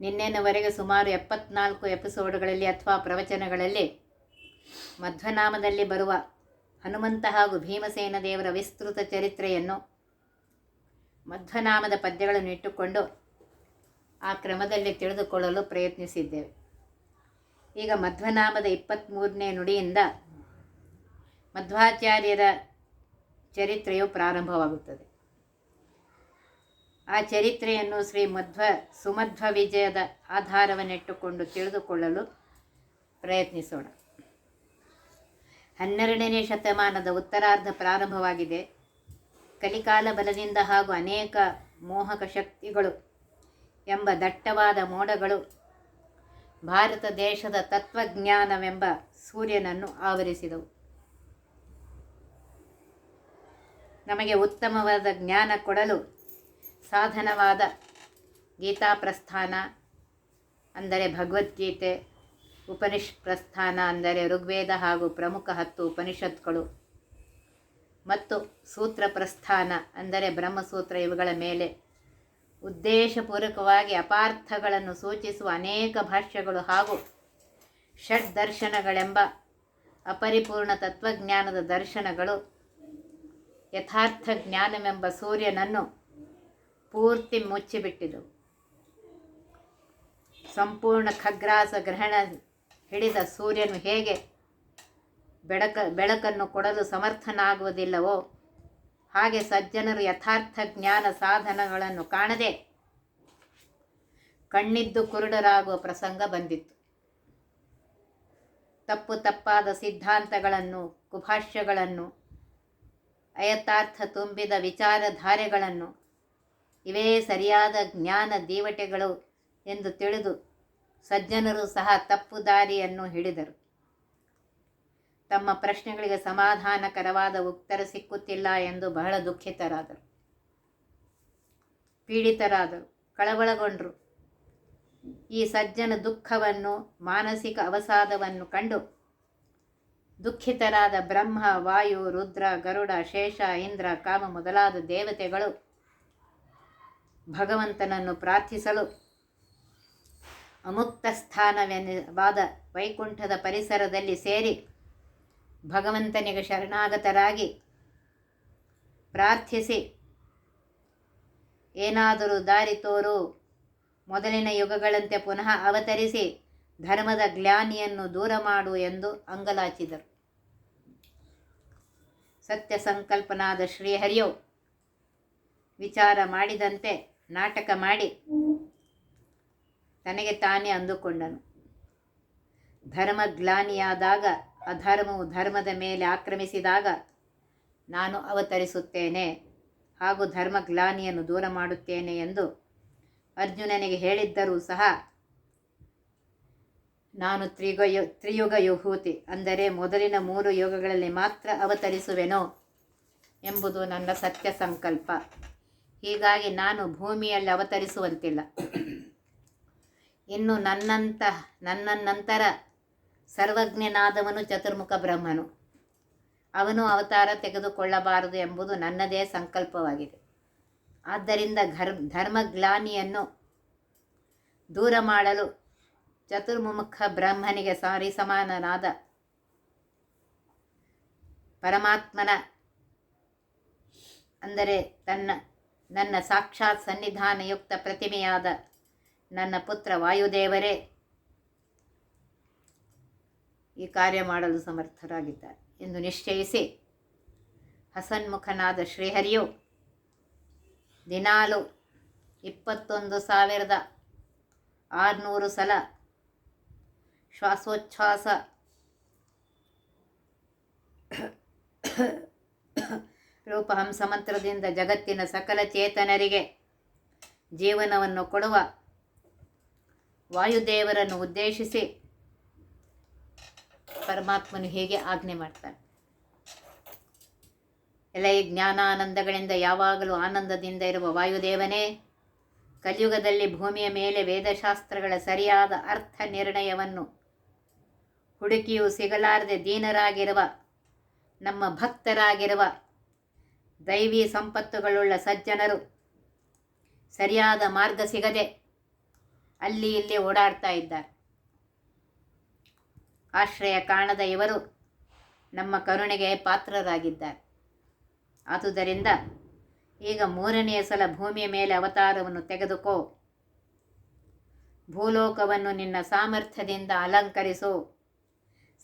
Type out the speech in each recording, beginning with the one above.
ನಿನ್ನೆನವರೆಗೆ ಸುಮಾರು ಎಪ್ಪತ್ನಾಲ್ಕು ಎಪಿಸೋಡ್ಗಳಲ್ಲಿ ಅಥವಾ ಪ್ರವಚನಗಳಲ್ಲಿ ಮಧ್ವನಾಮದಲ್ಲಿ ಬರುವ ಹನುಮಂತ ಹಾಗೂ ಭೀಮಸೇನ ದೇವರ ವಿಸ್ತೃತ ಚರಿತ್ರೆಯನ್ನು ಮಧ್ವನಾಮದ ಪದ್ಯಗಳನ್ನು ಇಟ್ಟುಕೊಂಡು ಆ ಕ್ರಮದಲ್ಲಿ ತಿಳಿದುಕೊಳ್ಳಲು ಪ್ರಯತ್ನಿಸಿದ್ದೇವೆ. ಈಗ ಮಧ್ವನಾಮದ ಇಪ್ಪತ್ತ್ಮೂರನೇ ನುಡಿಯಿಂದ ಮಧ್ವಾಚಾರ್ಯರ ಚರಿತ್ರೆಯು ಪ್ರಾರಂಭವಾಗುತ್ತದೆ. ಆ ಚರಿತ್ರೆಯನ್ನು ಶ್ರೀ ಮಧ್ವ, ಸುಮಧ್ವ ವಿಜಯದ ಆಧಾರವನ್ನಿಟ್ಟುಕೊಂಡು ತಿಳಿದುಕೊಳ್ಳಲು ಪ್ರಯತ್ನಿಸೋಣ. ಹನ್ನೆರಡನೇ ಶತಮಾನದ ಉತ್ತರಾರ್ಧ ಪ್ರಾರಂಭವಾಗಿದೆ. ಕಲಿಕಾಲ ಬಲದಿಂದ ಹಾಗೂ ಅನೇಕ ಮೋಹಕ ಶಕ್ತಿಗಳು ಎಂಬ ದಟ್ಟವಾದ ಮೋಡಗಳು ಭಾರತ ದೇಶದ ತತ್ವಜ್ಞಾನವೆಂಬ ಸೂರ್ಯನನ್ನು ಆವರಿಸಿದವು. ನಮಗೆ ಉತ್ತಮವಾದ ಜ್ಞಾನ ಕೊಡಲು ಸಾಧನವಾದ ಗೀತಾ ಪ್ರಸ್ಥಾನ ಅಂದರೆ ಭಗವದ್ಗೀತೆ ಉಪನಿಷ್ ಪ್ರಸ್ಥಾನ ಅಂದರೆ ಋಗ್ವೇದ ಹಾಗೂ ಪ್ರಮುಖ ಹತ್ತು ಉಪನಿಷತ್ಗಳು ಮತ್ತು ಸೂತ್ರ ಪ್ರಸ್ಥಾನ ಅಂದರೆ ಬ್ರಹ್ಮಸೂತ್ರ ಇವುಗಳ ಮೇಲೆ ಉದ್ದೇಶಪೂರ್ವಕವಾಗಿ ಅಪಾರ್ಥಗಳನ್ನು ಸೂಚಿಸುವ ಅನೇಕ ಭಾಷ್ಯಗಳು ಹಾಗೂ ಷಡ್ ದರ್ಶನಗಳೆಂಬ ಅಪರಿಪೂರ್ಣ ತತ್ವಜ್ಞಾನದ ದರ್ಶನಗಳು ಯಥಾರ್ಥ ಜ್ಞಾನವೆಂಬ ಸೂರ್ಯನನ್ನು ಪೂರ್ತಿ ಮುಚ್ಚಿಬಿಟ್ಟಿತು ಸಂಪೂರ್ಣ ಖಗ್ರಾಸ ಗ್ರಹಣ ಹಿಡಿದ ಸೂರ್ಯನು ಹೇಗೆ ಬೆಳಕ, ಬೆಳಕನ್ನು ಕೊಡಲು ಸಮರ್ಥನಾಗುವುದಿಲ್ಲವೋ, ಹಾಗೆ ಸಜ್ಜನರು ಯಥಾರ್ಥ ಜ್ಞಾನ ಸಾಧನಗಳನ್ನು ಕಾಣದೆ ಕಣ್ಣಿದ್ದು ಕುರುಡರಾಗುವ ಪ್ರಸಂಗ ಬಂದಿತ್ತು. ತಪ್ಪು ತಪ್ಪಾದ ಸಿದ್ಧಾಂತಗಳನ್ನು, ಕುಭಾಷ್ಯಗಳನ್ನು, ಅಯಥಾರ್ಥ ತುಂಬಿದ ವಿಚಾರಧಾರೆಗಳನ್ನು ಇವೇ ಸರಿಯಾದ ಜ್ಞಾನ ದೇವತೆಗಳು ಎಂದು ತಿಳಿದು ಸಜ್ಜನರು ಸಹ ತಪ್ಪು ದಾರಿಯನ್ನು ಹಿಡಿದರು. ತಮ್ಮ ಪ್ರಶ್ನೆಗಳಿಗೆ ಸಮಾಧಾನಕರವಾದ ಉತ್ತರ ಸಿಕ್ಕುತ್ತಿಲ್ಲ ಎಂದು ಬಹಳ ದುಃಖಿತರಾದರು. ಪೀಡಿತರಾದರು, ಕಳವಳಗೊಂಡರು. ಈ ಸಜ್ಜನ ದುಃಖವನ್ನು, ಮಾನಸಿಕ ಅವಸಾದವನ್ನು ಕಂಡು ದುಃಖಿತರಾದ ಬ್ರಹ್ಮ, ವಾಯು, ರುದ್ರ, ಗರುಡ, ಶೇಷ, ಇಂದ್ರ, ಕಾಮ ಮೊದಲಾದ ದೇವತೆಗಳು ಭಗವಂತನನ್ನು ಪ್ರಾರ್ಥಿಸಲು ಅಮುಕ್ತ ಸ್ಥಾನವೆನ್ನವಾದ ವೈಕುಂಠದ ಪರಿಸರದಲ್ಲಿ ಸೇರಿ ಭಗವಂತನಿಗೆ ಶರಣಾಗತರಾಗಿ ಪ್ರಾರ್ಥಿಸಿ, ಏನಾದರೂ ದಾರಿ ತೋರು, ಮೊದಲಿನ ಯುಗಗಳಂತೆ ಪುನಃ ಅವತರಿಸಿ, ಧರ್ಮದ ಗ್ಲಾನಿಯನ್ನು ದೂರ ಮಾಡು ಎಂದು ಅಂಗಲಾಚಿದರು. ಸತ್ಯ ಸಂಕಲ್ಪನಾದ ಶ್ರೀಹರಿಯು ವಿಚಾರ ಮಾಡಿದಂತೆ ನಾಟಕ ಮಾಡಿ ತನಗೆ ತಾನೇ ಅಂದುಕೊಂಡನು. ಧರ್ಮಗ್ಲಾನಿಯಾದಾಗ, ಅಧರ್ಮವು ಧರ್ಮದ ಮೇಲೆ ಆಕ್ರಮಿಸಿದಾಗ ನಾನು ಅವತರಿಸುತ್ತೇನೆ ಹಾಗೂ ಧರ್ಮಗ್ಲಾನಿಯನ್ನು ದೂರ ಮಾಡುತ್ತೇನೆ ಎಂದು ಅರ್ಜುನನಿಗೆ ಹೇಳಿದ್ದರೂ ಸಹ ನಾನು ತ್ರಿಗಯು ತ್ರಿಯುಗ ಯುಹೂತಿ ಅಂದರೆ ಮೊದಲಿನ ಮೂರು ಯುಗಗಳಲ್ಲಿ ಮಾತ್ರ ಅವತರಿಸುವೆನೋ ಎಂಬುದು ನನ್ನ ಸತ್ಯ ಸಂಕಲ್ಪ. ಹೀಗಾಗಿ ನಾನು ಭೂಮಿಯಲ್ಲಿ ಅವತರಿಸುವಂತಿಲ್ಲ. ಇನ್ನು ನನ್ನಂತ ನನ್ನ ನಂತರ ಸರ್ವಜ್ಞನಾದವನು ಚತುರ್ಮುಖ ಬ್ರಹ್ಮನು. ಅವನು ಅವತಾರ ತೆಗೆದುಕೊಳ್ಳಬಾರದು ಎಂಬುದು ನನ್ನದೇ ಸಂಕಲ್ಪವಾಗಿದೆ. ಆದ್ದರಿಂದ ಘರ್, ಧರ್ಮಗ್ಲಾನಿಯನ್ನು ದೂರ ಮಾಡಲು ಚತುರ್ಮುಖ ಬ್ರಹ್ಮನಿಗೆ ಸಾರಿ ಸಮಾನನಾದ ಪರಮಾತ್ಮನ, ಅಂದರೆ ತನ್ನ ನನ್ನ ಸಾಕ್ಷಾತ್ ಸನ್ನಿಧಾನಯುಕ್ತ ಪ್ರತಿಮೆಯಾದ ನನ್ನ ಪುತ್ರ ವಾಯುದೇವರೇ. ಈ ಕಾರ್ಯ ಮಾಡಲು ಸಮರ್ಥರಾಗಿದ್ದಾರೆ. ಎಂದು ನಿಶ್ಚಯಿಸಿ ಹಸನ್ಮುಖನಾದ ಶ್ರೀಹರಿಯು ದಿನಾಲು ಇಪ್ಪತ್ತೊಂದು ಸಾವಿರದ ಆರುನೂರು ಸಲ ಶ್ವಾಸೋಚ್ಛ್ವಾಸ ರೂಪ ಹಂಸಮಂತ್ರದಿಂದ ಜಗತ್ತಿನ ಸಕಲ ಚೇತನರಿಗೆ ಜೀವನವನ್ನು ಕೊಡುವ ವಾಯುದೇವರನ್ನು ಉದ್ದೇಶಿಸಿ ಪರಮಾತ್ಮನು ಹೇಗೆ ಆಜ್ಞೆ ಮಾಡ್ತಾನೆ. ಎಲ್ಲ ಈ ಜ್ಞಾನಾನಂದಗಳಿಂದ ಯಾವಾಗಲೂ ಆನಂದದಿಂದ ಇರುವ ವಾಯುದೇವನೇ, ಕಲಿಯುಗದಲ್ಲಿ ಭೂಮಿಯ ಮೇಲೆ ವೇದಶಾಸ್ತ್ರಗಳ ಸರಿಯಾದ ಅರ್ಥ ನಿರ್ಣಯವನ್ನು ಹುಡುಕಿಯೂ ಸಿಗಲಾರದೆ ದೀನರಾಗಿರುವ ನಮ್ಮ ಭಕ್ತರಾಗಿರುವ ದೈವಿ ಸಂಪತ್ತುಗಳುಳ್ಳ ಸಜ್ಜನರು. ಸರಿಯಾದ ಮಾರ್ಗ ಸಿಗದೆ ಅಲ್ಲಿ ಇಲ್ಲಿ ಓಡಾಡ್ತಾ ಇದ್ದಾರೆ. ಆಶ್ರಯ ಕಾಣದ ಇವರು ನಮ್ಮ ಕರುಣೆಗೆ ಪಾತ್ರರಾಗಿದ್ದಾರೆ. ಆದುದರಿಂದ ಈಗ ಮೂರನೆಯ ಸಲ ಭೂಮಿಯ ಮೇಲೆ ಅವತಾರವನ್ನು ತೆಗೆದುಕೋ, ಭೂಲೋಕವನ್ನು ನಿನ್ನ ಸಾಮರ್ಥ್ಯದಿಂದ ಅಲಂಕರಿಸು,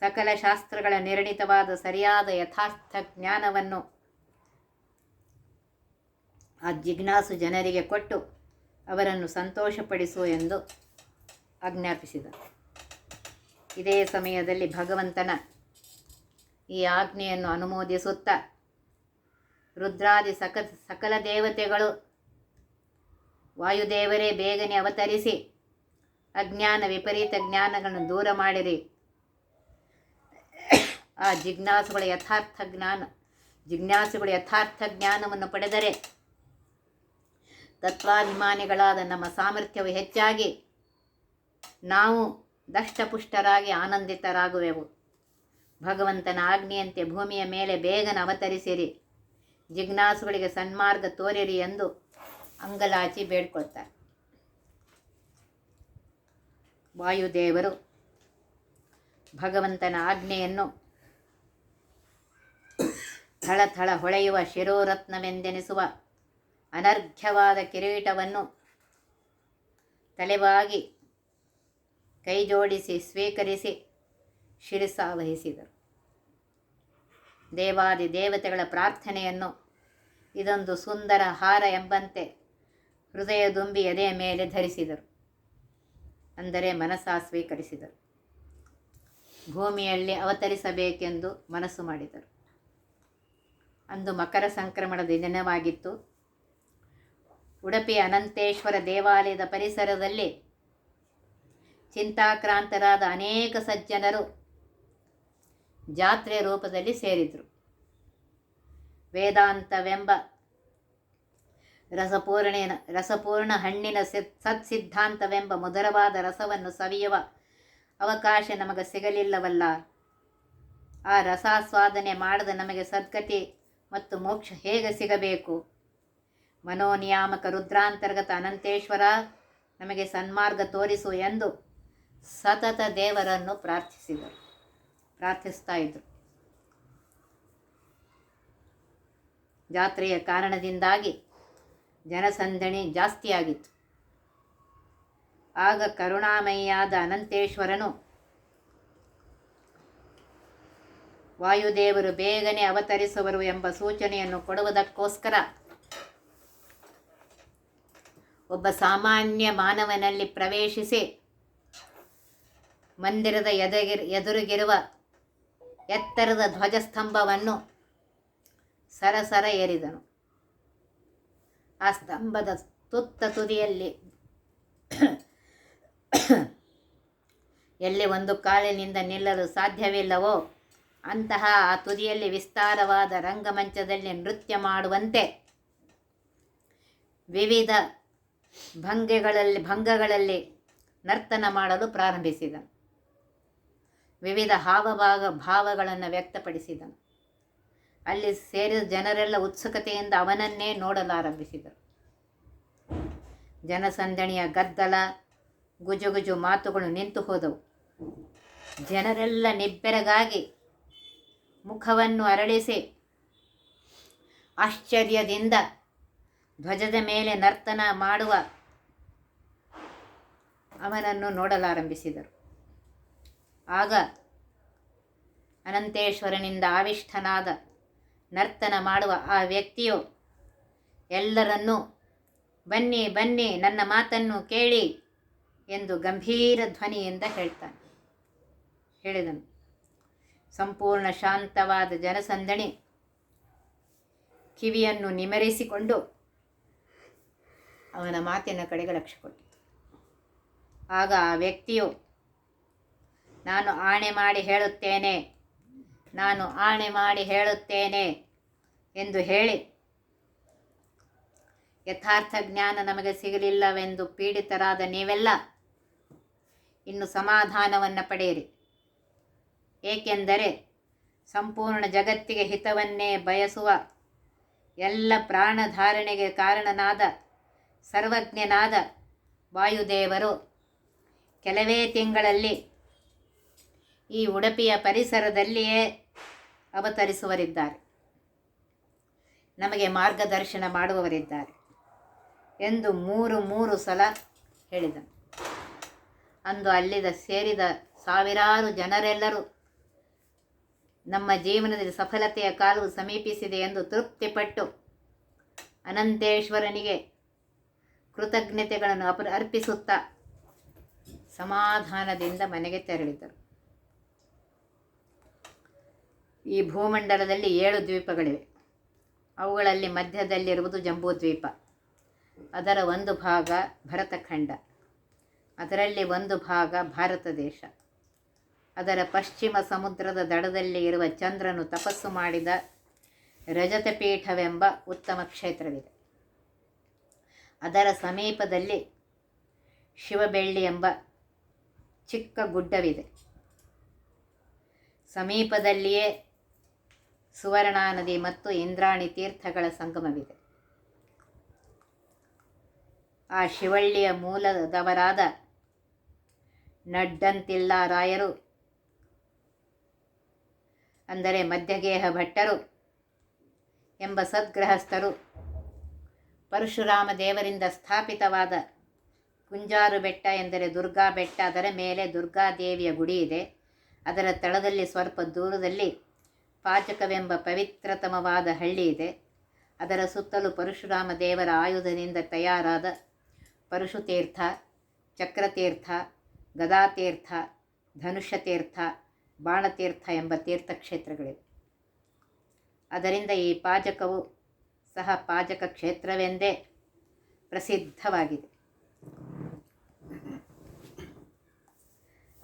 ಸಕಲ ಶಾಸ್ತ್ರಗಳ ನಿರ್ಣಿತವಾದ ಸರಿಯಾದ ಯಥಾರ್ಥ ಜ್ಞಾನವನ್ನು ಆ ಜಿಜ್ಞಾಸು ಜನರಿಗೆ ಕೊಟ್ಟು ಅವರನ್ನು ಸಂತೋಷಪಡಿಸು ಎಂದು ಆಜ್ಞಾಪಿಸಿದ. ಇದೇ ಸಮಯದಲ್ಲಿ ಭಗವಂತನ ಈ ಆಜ್ಞೆಯನ್ನು ಅನುಮೋದಿಸುತ್ತಾ ರುದ್ರಾದಿ ಸಕ, ಸಕಲ ದೇವತೆಗಳು ವಾಯುದೇವರೇ ಬೇಗನೆ ಅವತರಿಸಿ ಅಜ್ಞಾನ ವಿಪರೀತ ಜ್ಞಾನಗಳನ್ನು ದೂರ ಮಾಡಿರಿ. ಆ ಜಿಜ್ಞಾಸುಗಳ ಯಥಾರ್ಥ ಜ್ಞಾನ, ಜಿಜ್ಞಾಸುಗಳ ಯಥಾರ್ಥ ಜ್ಞಾನವನ್ನು ಪಡೆದರೆ ತತ್ವಾಭಿಮಾನಿಗಳಾದ ನಮ್ಮ ಸಾಮರ್ಥ್ಯವು ಹೆಚ್ಚಾಗಿ ನಾವು ದಷ್ಟಪುಷ್ಟರಾಗಿ ಆನಂದಿತರಾಗುವೆವು. ಭಗವಂತನ ಆಜ್ಞೆಯಂತೆ ಭೂಮಿಯ ಮೇಲೆ ಬೇಗನ ಅವತರಿಸಿರಿ. ಜಿಜ್ಞಾಸುಗಳಿಗೆ ಸನ್ಮಾರ್ಗ ತೋರಿರಿ ಎಂದು ಅಂಗಲಾಚಿ ಬೇಡ್ಕೊಳ್ತಾರೆ. ವಾಯುದೇವರು, ಭಗವಂತನ ಆಜ್ಞೆಯನ್ನು ಥಳಥಳ ಹೊಳೆಯುವ ಶಿರೋರತ್ನವೆಂದೆನಿಸುವ ಅನರ್ಘ್ಯವಾದ ಕಿರೀಟವನ್ನು ತಲೆವಾಗಿ ಕೈಜೋಡಿಸಿ ಸ್ವೀಕರಿಸಿ ಶಿರಸಾವಹಿಸಿದರು ದೇವಾದಿ ದೇವತೆಗಳ ಪ್ರಾರ್ಥನೆಯನ್ನು ಇದೊಂದು ಸುಂದರ ಹಾರ ಎಂಬಂತೆ ಹೃದಯದುಂಬಿ ಎದೆಯ ಮೇಲೆ ಧರಿಸಿದರು. ಅಂದರೆ ಮನಸ್ಸ ಸ್ವೀಕರಿಸಿದರು. ಭೂಮಿಯಲ್ಲಿ ಅವತರಿಸಬೇಕೆಂದು ಮನಸ್ಸು ಮಾಡಿದರು. ಅಂದು ಮಕರ ಸಂಕ್ರಮಣದ ದಿನವಾಗಿತ್ತು. ಉಡುಪಿ ಅನಂತೇಶ್ವರ ದೇವಾಲಯದ ಪರಿಸರದಲ್ಲಿ ಚಿಂತಾಕ್ರಾಂತರಾದ ಅನೇಕ ಸಜ್ಜನರು ಜಾತ್ರೆ ರೂಪದಲ್ಲಿ ಸೇರಿದರು. ವೇದಾಂತವೆಂಬ ರಸಪೂರ್ಣೇನ, ರಸಪೂರ್ಣ ಹಣ್ಣಿನ ಸತ್ಸಿದ್ಧಾಂತವೆಂಬ ಮಧುರವಾದ ರಸವನ್ನು ಸವಿಯುವ ಅವಕಾಶ ನಮಗೆ ಸಿಗಲಿಲ್ಲವಲ್ಲ. ಆ ರಸಾಸ್ವಾದನೆ ಮಾಡದ ನಮಗೆ ಸದ್ಗತಿ ಮತ್ತು ಮೋಕ್ಷ ಹೇಗೆ ಸಿಗಬೇಕು? ಮನೋನಿಯಾಮಕ ರುದ್ರಾಂತರ್ಗತ ಅನಂತೇಶ್ವರ ನಮಗೆ ಸನ್ಮಾರ್ಗ ತೋರಿಸು ಎಂದು ಸತತ ದೇವರನ್ನು ಪ್ರಾರ್ಥಿಸಿದರು. ಪ್ರಾರ್ಥಿಸ್ತಾ ಇದ್ದರು ಜಾತ್ರೆಯ ಕಾರಣದಿಂದಾಗಿ ಜನಸಂದಣಿ ಜಾಸ್ತಿಯಾಗಿತ್ತು. ಆಗ ಕರುಣಾಮಯಿಯಾದ ಅನಂತೇಶ್ವರನು ವಾಯುದೇವರು ಬೇಗನೆ ಅವತರಿಸುವರು ಎಂಬ ಸೂಚನೆಯನ್ನು ಕೊಡುವುದಕ್ಕೋಸ್ಕರ ಒಬ್ಬ ಸಾಮಾನ್ಯ ಮಾನವನಲ್ಲಿ ಪ್ರವೇಶಿಸಿ ಮಂದಿರದ ಎದಗಿರ್ ಎದುರಿಗಿರುವ ಎತ್ತರದ ಧ್ವಜಸ್ತಂಭವನ್ನು ಸರಸರ ಏರಿದನು ಆ ಸ್ತಂಭದ ತುತ್ತ ತುದಿಯಲ್ಲಿ ಎಲ್ಲಿ ಒಂದು ಕಾಲಿನಿಂದ ನಿಲ್ಲಲು ಸಾಧ್ಯವಿಲ್ಲವೋ ಅಂತಹ ಆ ತುದಿಯಲ್ಲಿ ವಿಸ್ತಾರವಾದ ರಂಗಮಂಚದಲ್ಲಿ ನೃತ್ಯ ಮಾಡುವಂತೆ ವಿವಿಧ ಭಂಗಿಗಳಲ್ಲಿ, ಭಂಗಗಳಲ್ಲಿ ನರ್ತನ ಮಾಡಲು ಪ್ರಾರಂಭಿಸಿದನು. ವಿವಿಧ ಹಾವಭಾವ, ಭಾವಗಳನ್ನು ವ್ಯಕ್ತಪಡಿಸಿದನು. ಅಲ್ಲಿ ಸೇರಿದ ಜನರೆಲ್ಲ ಉತ್ಸುಕತೆಯಿಂದ ಅವನನ್ನೇ ನೋಡಲಾರಂಭಿಸಿದರು. ಜನಸಂದಣಿಯ ಗದ್ದಲ, ಗುಜುಗುಜು ಮಾತುಗಳು ನಿಂತು ಹೋದವು. ಜನರೆಲ್ಲ ನಿಬ್ಬೆರಗಾಗಿ ಮುಖವನ್ನು ಅರಳಿಸಿ ಆಶ್ಚರ್ಯದಿಂದ ಧ್ವಜದ ಮೇಲೆ ನರ್ತನ ಮಾಡುವ ಅವನನ್ನು ನೋಡಲಾರಂಭಿಸಿದರು. ಆಗ ಅನಂತೇಶ್ವರನಿಂದ ಆವಿಷ್ಠನಾದ ನರ್ತನ ಮಾಡುವ ಆ ವ್ಯಕ್ತಿಯು ಎಲ್ಲರನ್ನೂ ಬನ್ನಿ ಬನ್ನಿ, ನನ್ನ ಮಾತನ್ನು ಕೇಳಿ ಎಂದು ಗಂಭೀರ ಧ್ವನಿಯಿಂದ ಹೇಳ್ತಾನೆ. ಹೇಳಿದನು. ಸಂಪೂರ್ಣ ಶಾಂತವಾದ ಜನಸಂದಣಿ ಕಿವಿಯನ್ನು ನಿಮರಿಸಿಕೊಂಡು ಅವನ ಮಾತಿನ ಕಡೆಗೆ ಲಕ್ಷ್ಯ ಕೊಟ್ಟಿತು ಆಗ ಆ ವ್ಯಕ್ತಿಯು, ನಾನು ಆಣೆ ಮಾಡಿ ಹೇಳುತ್ತೇನೆ, ನಾನು ಆಣೆ ಮಾಡಿ ಹೇಳುತ್ತೇನೆ ಎಂದು ಹೇಳಿ, ಯಥಾರ್ಥ ಜ್ಞಾನ ನಮಗೆ ಸಿಗಲಿಲ್ಲವೆಂದು ಪೀಡಿತರಾದ ನೀವೆಲ್ಲ ಇನ್ನು ಸಮಾಧಾನವನ್ನು ಪಡೆಯಿರಿ. ಏಕೆಂದರೆ ಸಂಪೂರ್ಣ ಜಗತ್ತಿಗೆ ಹಿತವನ್ನೇ ಬಯಸುವ ಎಲ್ಲ ಪ್ರಾಣಧಾರಣೆಗೆ ಕಾರಣನಾದ ಸರ್ವಜ್ಞನಾದ ವಾಯುದೇವರು. ಕೆಲವೇ ತಿಂಗಳಲ್ಲಿ ಈ ಉಡುಪಿಯ ಪರಿಸರದಲ್ಲಿಯೇ ಅವತರಿಸುವರಿದ್ದಾರೆ. ನಮಗೆ ಮಾರ್ಗದರ್ಶನ ಮಾಡುವವರಿದ್ದಾರೆ ಎಂದು ಮೂರು ಮೂರು ಸಲ ಹೇಳಿದನು. ಅಂದು ಅಲ್ಲಿದ ಸೇರಿದ ಸಾವಿರಾರು ಜನರೆಲ್ಲರೂ ನಮ್ಮ ಜೀವನದಲ್ಲಿ ಸಫಲತೆಯ ಕಾಲವು ಸಮೀಪಿಸಿದೆ ಎಂದು ತೃಪ್ತಿಪಟ್ಟು ಅನಂತೇಶ್ವರನಿಗೆ ಕೃತಜ್ಞತೆಗಳನ್ನು ಅಪ ಅರ್ಪಿಸುತ್ತಾ ಸಮಾಧಾನದಿಂದ ಮನೆಗೆ ತೆರಳಿದರು. ಈ ಭೂಮಂಡಲದಲ್ಲಿ ಏಳು ದ್ವೀಪಗಳಿವೆ. ಅವುಗಳಲ್ಲಿ ಮಧ್ಯದಲ್ಲಿರುವುದು ಜಂಬೂದ್ವೀಪ. ಅದರ ಒಂದು ಭಾಗ ಭರತಖಂಡ. ಅದರಲ್ಲಿ ಒಂದು ಭಾಗ ಭಾರತ ದೇಶ. ಅದರ ಪಶ್ಚಿಮ ಸಮುದ್ರದ ದಡದಲ್ಲಿ ಇರುವ ಚಂದ್ರನು ತಪಸ್ಸು ಮಾಡಿದ ರಜತಪೀಠವೆಂಬ ಉತ್ತಮ ಕ್ಷೇತ್ರವಿದೆ. ಅದರ ಸಮೀಪದಲ್ಲಿ ಶಿವಬೆಳ್ಳಿ ಎಂಬ ಚಿಕ್ಕ ಗುಡ್ಡವಿದೆ. ಸಮೀಪದಲ್ಲಿಯೇ ಸುವರ್ಣಾ ನದಿ ಮತ್ತು ಇಂದ್ರಾಣಿ ತೀರ್ಥಗಳ ಸಂಗಮವಿದೆ. ಆ ಶಿವಳ್ಳಿಯ ಮೂಲದವರಾದ ನಡ್ಡಂತಿಲ್ಲ ರಾಯರು, ಅಂದರೆ ಮಧ್ಯಗೇಹ ಭಟ್ಟರು ಎಂಬ ಸದ್ಗೃಹಸ್ಥರು ಪರಶುರಾಮ ದೇವರಿಂದ ಸ್ಥಾಪಿತವಾದ ಕುಂಜಾರು ಬೆಟ್ಟ ಎಂದರೆ ದುರ್ಗಾ ಬೆಟ್ಟ, ಅದರ ಮೇಲೆ ದುರ್ಗಾದೇವಿಯ ಗುಡಿ ಇದೆ. ಅದರ ತಳದಲ್ಲಿ ಸ್ವಲ್ಪ ದೂರದಲ್ಲಿ ಪಾಚಕವೆಂಬ ಪವಿತ್ರತಮವಾದ ಹಳ್ಳಿ ಇದೆ. ಅದರ ಸುತ್ತಲೂ ಪರಶುರಾಮ ದೇವರ ಆಯುಧದಿಂದ ತಯಾರಾದ ಪರಶುತೀರ್ಥ, ಚಕ್ರತೀರ್ಥ, ಗದಾತೀರ್ಥ, ಧನುಷ್ಯತೀರ್ಥ, ಬಾಣತೀರ್ಥ ಎಂಬ ತೀರ್ಥಕ್ಷೇತ್ರಗಳಿವೆ. ಅದರಿಂದ ಈ ಪಾಜಕವು ಸಹ ಪಾಜಕ ಕ್ಷೇತ್ರವೆಂದೇ ಪ್ರಸಿದ್ಧವಾಗಿದೆ.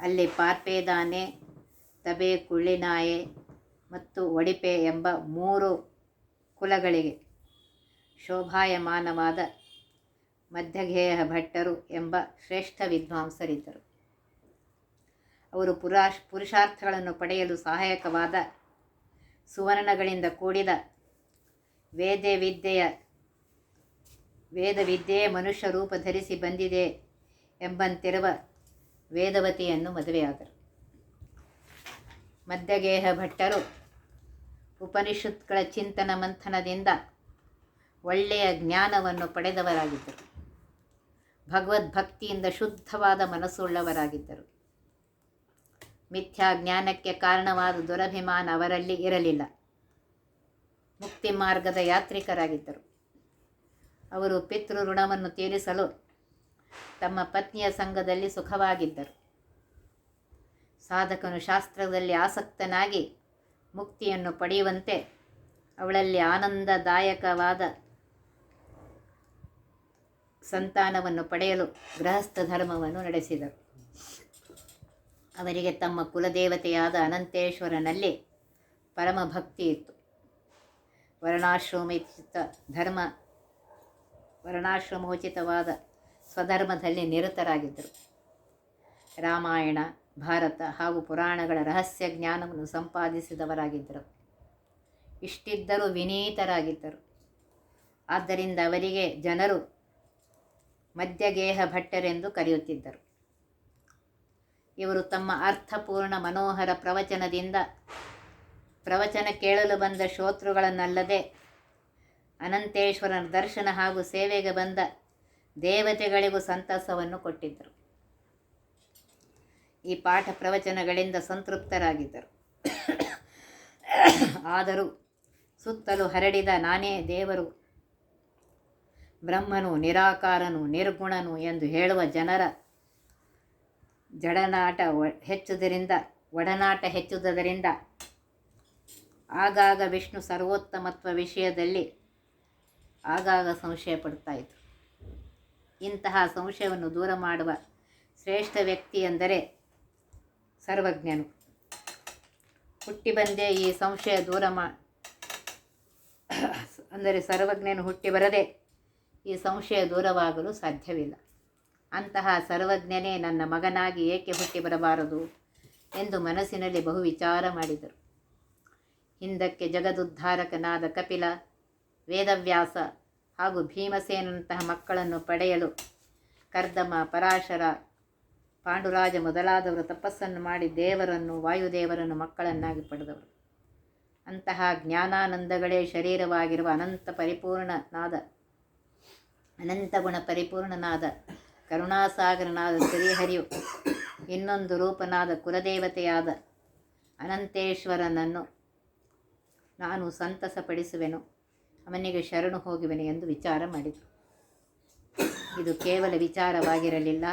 ಅಲ್ಲಿ ಪಾರ್ಪೇದಾನೆ ತಬೆ ಕುಳ್ಳಿನಾಯೆ ಮತ್ತು ಒಡಿಪೆ ಎಂಬ ಮೂರು ಕುಲಗಳಿಗೆ ಶೋಭಾಯಮಾನವಾದ ಮಧ್ಯಗೇಹ ಭಟ್ಟರು ಎಂಬ ಶ್ರೇಷ್ಠ ವಿದ್ವಾಂಸರಿದ್ದರು. ಅವರು ಪುರಾಶ್ ಪುರುಷಾರ್ಥಗಳನ್ನು ಪಡೆಯಲು ಸಹಾಯಕವಾದ ಸುವರ್ಣಗಳಿಂದ ಕೂಡಿದ ವೇದ ವಿದ್ಯೆಯ ವೇದವಿದ್ಯೆಯೇ ಮನುಷ್ಯ ರೂಪ ಧರಿಸಿ ಬಂದಿದೆ ಎಂಬಂತಿರುವ ವೇದವತಿಯನ್ನು ಮದುವೆಯಾದರು. ಮಧ್ಯಗೇಹ ಭಟ್ಟರು ಉಪನಿಷತ್ಗಳ ಚಿಂತನ ಮಂಥನದಿಂದ ಒಳ್ಳೆಯ ಜ್ಞಾನವನ್ನು ಪಡೆದವರಾಗಿದ್ದರು. ಭಗವದ್ಭಕ್ತಿಯಿಂದ ಶುದ್ಧವಾದ ಮನಸ್ಸುಳ್ಳವರಾಗಿದ್ದರು. ಮಿಥ್ಯಾ ಜ್ಞಾನಕ್ಕೆ ಕಾರಣವಾದ ದುರಭಿಮಾನ ಅವರಲ್ಲಿ ಇರಲಿಲ್ಲ. ಮುಕ್ತಿ ಮಾರ್ಗದ ಯಾತ್ರಿಕರಾಗಿದ್ದರು. ಅವರು ಪಿತೃ ಋಣವನ್ನು ತೀರಿಸಲು ತಮ್ಮ ಪತ್ನಿಯ ಸಂಘದಲ್ಲಿ ಸುಖವಾಗಿದ್ದರು. ಸಾಧಕನು ಶಾಸ್ತ್ರದಲ್ಲಿ ಆಸಕ್ತನಾಗಿ ಮುಕ್ತಿಯನ್ನು ಪಡೆಯುವಂತೆ ಅವಳಲ್ಲಿ ಆನಂದದಾಯಕವಾದ ಸಂತಾನವನ್ನು ಪಡೆಯಲು ಗೃಹಸ್ಥ ಧರ್ಮವನ್ನು ನಡೆಸಿದರು. ಅವರಿಗೆ ತಮ್ಮ ಕುಲದೇವತೆಯಾದ ಅನಂತೇಶ್ವರನಲ್ಲಿ ಪರಮ ಭಕ್ತಿ ಇತ್ತು. ವರ್ಣಾಶ್ರಮೋಚಿತ ಧರ್ಮ, ವರ್ಣಾಶ್ರಮೋಚಿತವಾದ ಸ್ವಧರ್ಮದಲ್ಲಿ ನಿರತರಾಗಿದ್ದರು. ರಾಮಾಯಣ, ಭಾರತ ಹಾಗೂ ಪುರಾಣಗಳ ರಹಸ್ಯ ಜ್ಞಾನವನ್ನು ಸಂಪಾದಿಸಿದವರಾಗಿದ್ದರು. ಇಷ್ಟಿದ್ದರೂ ವಿನೀತರಾಗಿದ್ದರು. ಆದ್ದರಿಂದ ಅವರಿಗೆ ಜನರು ಮಧ್ಯಗೇಹ ಭಟ್ಟರೆಂದು ಕರೆಯುತ್ತಿದ್ದರು. ಇವರು ತಮ್ಮ ಅರ್ಥಪೂರ್ಣ ಮನೋಹರ ಪ್ರವಚನದಿಂದ ಪ್ರವಚನ ಕೇಳಲು ಬಂದ ಶ್ರೋತೃಗಳನ್ನಲ್ಲದೆ ಅನಂತೇಶ್ವರನ ದರ್ಶನ ಹಾಗೂ ಸೇವೆಗೆ ಬಂದ ದೇವತೆಗಳಿಗೂ ಸಂತಸವನ್ನು ಕೊಟ್ಟಿದ್ದರು. ಈ ಪಾಠ ಪ್ರವಚನಗಳಿಂದ ಸಂತೃಪ್ತರಾಗಿದ್ದರು. ಆದರೂ ಸುತ್ತಲೂ ಹರಡಿದ ನಾನೇ ದೇವರು, ಬ್ರಹ್ಮನು, ನಿರಾಕಾರನು, ನಿರ್ಗುಣನು ಎಂದು ಹೇಳುವ ಜನರ ಜಡನಾಟ ಹೆಚ್ಚುದರಿಂದ, ಒಡನಾಟ ಹೆಚ್ಚುವುದರಿಂದ ಆಗಾಗ ವಿಷ್ಣು ಸರ್ವೋತ್ತಮತ್ವ ವಿಷಯದಲ್ಲಿ ಆಗಾಗ ಸಂಶಯ ಪಡ್ತಾ ಇದ್ರು. ಇಂತಹ ಸಂಶಯವನ್ನು ದೂರ ಮಾಡುವ ಶ್ರೇಷ್ಠ ವ್ಯಕ್ತಿ ಎಂದರೆ ಸರ್ವಜ್ಞನು. ಹುಟ್ಟಿ ಬಂದೇ ಈ ಸಂಶಯ ದೂರ ಮಾ, ಅಂದರೆ ಸರ್ವಜ್ಞನು ಹುಟ್ಟಿ ಬರದೆ ಈ ಸಂಶಯ ದೂರವಾಗಲು ಸಾಧ್ಯವಿಲ್ಲ. ಅಂತಹ ಸರ್ವಜ್ಞನೇ ನನ್ನ ಮಗನಾಗಿ ಏಕೆ ಹುಟ್ಟಿ ಬರಬಾರದು ಎಂದು ಮನಸ್ಸಿನಲ್ಲಿ ಬಹು ವಿಚಾರ ಮಾಡಿದರು. ಹಿಂದಕ್ಕೆ ಜಗದುದ್ಧಾರಕನಾದ ಕಪಿಲ, ವೇದವ್ಯಾಸ ಹಾಗೂ ಭೀಮಸೇನಂತಹ ಮಕ್ಕಳನ್ನು ಪಡೆಯಲು ಕರ್ದಮ, ಪರಾಶರ, ಪಾಂಡುರಾಜ ಮೊದಲಾದವರು ತಪಸ್ಸನ್ನು ಮಾಡಿ ದೇವರನ್ನು, ವಾಯುದೇವರನ್ನು ಮಕ್ಕಳನ್ನಾಗಿ ಪಡೆದವರು. ಅಂತಹ ಜ್ಞಾನಾನಂದಗಳೇ ಶರೀರವಾಗಿರುವ ಅನಂತ ಪರಿಪೂರ್ಣನಾದ, ಅನಂತ ಗುಣ ಪರಿಪೂರ್ಣನಾದ ಕರುಣಾಸಾಗರನಾದ ಶ್ರೀಹರಿಯು ಇನ್ನೊಂದು ರೂಪನಾದ ಕುಲದೇವತೆಯಾದ ಅನಂತೇಶ್ವರನನ್ನು ನಾನು ಸಂತಸಪಡಿಸುವೆನು. ಅವನಿಗೆ ಶರಣು ಹೋಗುವೆನು ಎಂದು ವಿಚಾರ ಮಾಡಿದರು. ಇದು ಕೇವಲ ವಿಚಾರವಾಗಿರಲಿಲ್ಲ.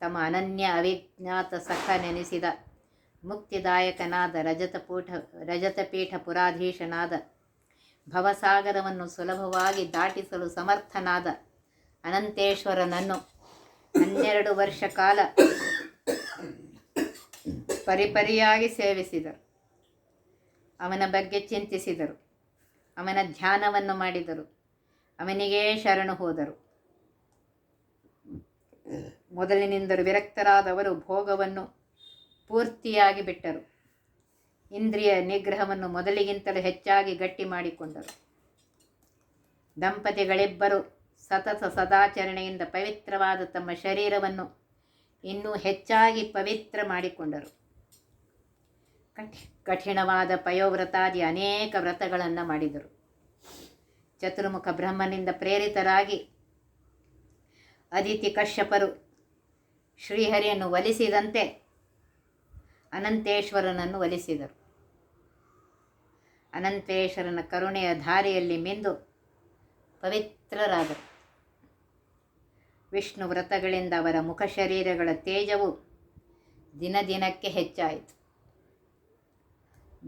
ತಮ್ಮ ಅನನ್ಯ ಅವಿಜ್ಞಾತ ಸಖ ನೆನೆಸಿದ ಮುಕ್ತಿದಾಯಕನಾದ ರಜತಪೂಠ ರಜತಪೀಠ ಪುರಾಧೀಶನಾದ ಭವಸಾಗರವನ್ನು ಸುಲಭವಾಗಿ ದಾಟಿಸಲು ಸಮರ್ಥನಾದ ಅನಂತೇಶ್ವರನನ್ನು ಹನ್ನೆರಡು ವರ್ಷ ಕಾಲ ಪರಿಪರಿಯಾಗಿ ಸೇವಿಸಿದರು. ಅವನ ಬಗ್ಗೆ ಚಿಂತಿಸಿದರು. ಅವನ ಧ್ಯಾನವನ್ನು ಮಾಡಿದರು. ಅವನಿಗೆ ಶರಣು ಹೋದರು. ಮೊದಲಿನಿಂದಲೂ ವಿರಕ್ತರಾದವರು ಭೋಗವನ್ನು ಪೂರ್ತಿಯಾಗಿ ಬಿಟ್ಟರು. ಇಂದ್ರಿಯ ನಿಗ್ರಹವನ್ನು ಮೊದಲಿಗಿಂತಲೂ ಹೆಚ್ಚಾಗಿ ಗಟ್ಟಿ ಮಾಡಿಕೊಂಡರು. ದಂಪತಿಗಳಿಬ್ಬರು ಸತತ ಸದಾಚರಣೆಯಿಂದ ಪವಿತ್ರವಾದ ತಮ್ಮ ಶರೀರವನ್ನು ಇನ್ನೂ ಹೆಚ್ಚಾಗಿ ಪವಿತ್ರ ಮಾಡಿಕೊಂಡರು. ಕಠಿಣವಾದ ಪಯೋವ್ರತಾದಿ ಅನೇಕ ವ್ರತಗಳನ್ನು ಮಾಡಿದರು. ಚತುರ್ಮುಖ ಬ್ರಹ್ಮನಿಂದ ಪ್ರೇರಿತರಾಗಿ ಅದಿತಿ ಕಶ್ಯಪರು ಶ್ರೀಹರಿಯನ್ನು ಒಲಿಸಿದಂತೆ ಅನಂತೇಶ್ವರನನ್ನು ಒಲಿಸಿದರು ಅನಂತೇಶ್ವರನ ಕರುಣೆಯ ಧಾರೆಯಲ್ಲಿ ಮಿಂದು ಪವಿತ್ರರಾದರು. ವಿಷ್ಣು ವ್ರತಗಳಿಂದ ಅವರ ಮುಖ ಶರೀರಗಳ ತೇಜವು ದಿನ ದಿನಕ್ಕೆ ಹೆಚ್ಚಾಯಿತು.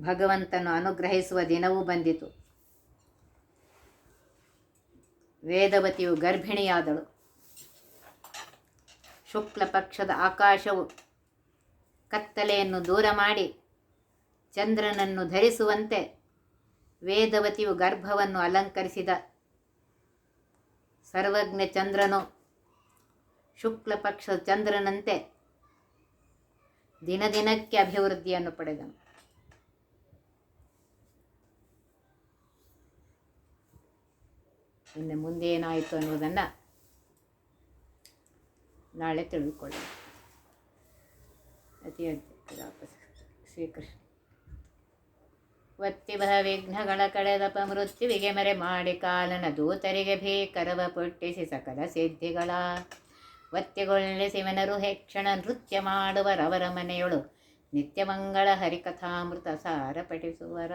ಭಗವಂತನು ಅನುಗ್ರಹಿಸುವ ದಿನವೂ ಬಂದಿತು. ವೇದವತಿಯು ಗರ್ಭಿಣಿಯಾದಳು. ಶುಕ್ಲ ಪಕ್ಷದ ಆಕಾಶವು ಕತ್ತಲೆಯನ್ನು ದೂರ ಮಾಡಿ ಚಂದ್ರನನ್ನು ಧರಿಸುವಂತೆ ವೇದವತಿಯು ಗರ್ಭವನ್ನು ಅಲಂಕರಿಸಿದ. ಸರ್ವಜ್ಞ ಚಂದ್ರನು ಶುಕ್ಲ ಪಕ್ಷದ ಚಂದ್ರನಂತೆ ದಿನ ದಿನಕ್ಕೆ ಅಭಿವೃದ್ಧಿಯನ್ನು ಪಡೆದನು. ಇನ್ನು ಮುಂದೆ ಏನಾಯಿತು ಅನ್ನೋದನ್ನು ನಾಳೆ ತಿಳಿದುಕೊಳ್ಳಿ ಅತಿ ಶ್ರೀಕೃಷ್ಣ. ಒತ್ತಿಬಹ ವಿಘ್ನಗಳ ಕಳೆದಪ ಮೃತ್ಯುವಿಗೆ ಮರೆ ಮಾಡಿ ಕಾಲನ ದೂತರಿಗೆ ಭೀಕರವ ಪುಟ್ಟಿಸಿ ಸಕಲ ಸಿದ್ಧಿಗಳ. ಶಿವನರು ಹೆಕ್ಷಣ ನೃತ್ಯ ಮಾಡುವರವರ ಮನೆಯೊಳು ನಿತ್ಯಮಂಗಳ ಹರಿಕಥಾಮೃತ ಸಾರ ಪಠಿಸುವರ